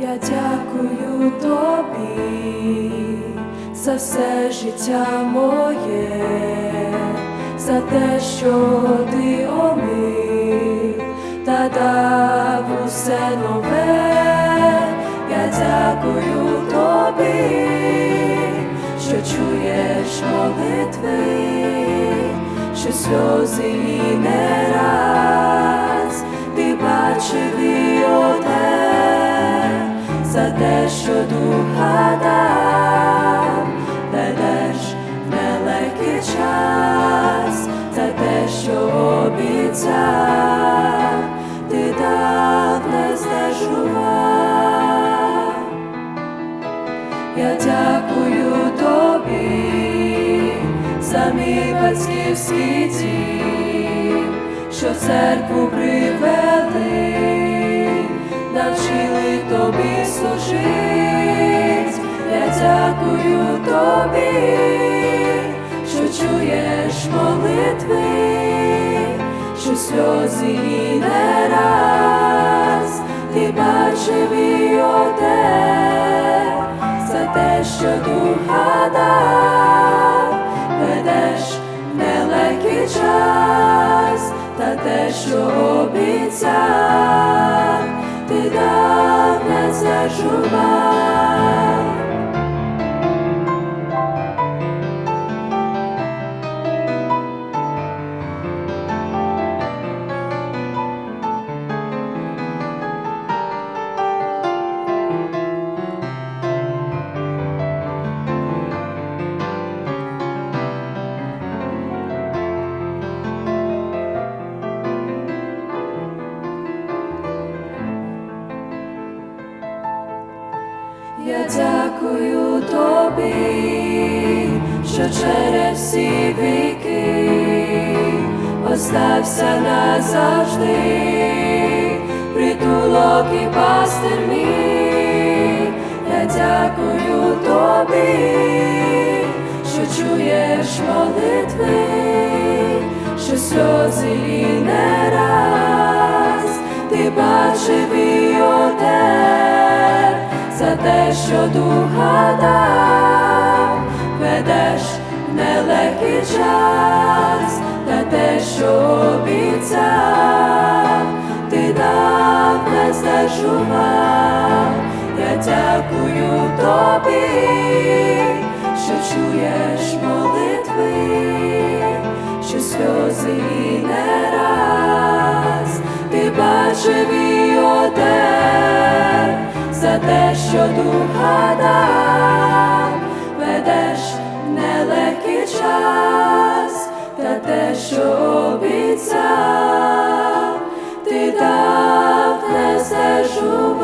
Я дякую тобі за все життя моє, за те, що ти омив та дав усе нове. Я дякую тобі, що чуєш молитви, що сльози і не духа дав, ведеш в нелегкий час, за те, що обіцяв, ти. Я дякую тобі за мій батьківський дім, що в церкву привели, навчили тобі служить. Я дякую тобі, що чуєш молитви, що сльози і не раз. Ти бачив і оте за те, що духа дав, ведеш в нелегкий час, та те, що обіцяв, ти дав не Я дякую тобі, що через всі віки остався назавжди, притулок і пастир мій. Я дякую тобі, що чуєш молитви, що сльози не раз те, що духа ведеш в нелегкий час, та те, що обіцяв, ти дав не знежував. Я дякую тобі, що чуєш молитви, що сльози не раз. Ти бачив за те, що духа дав, ведеш нелегкий час, та те, що обіцяв, ти дав несеш у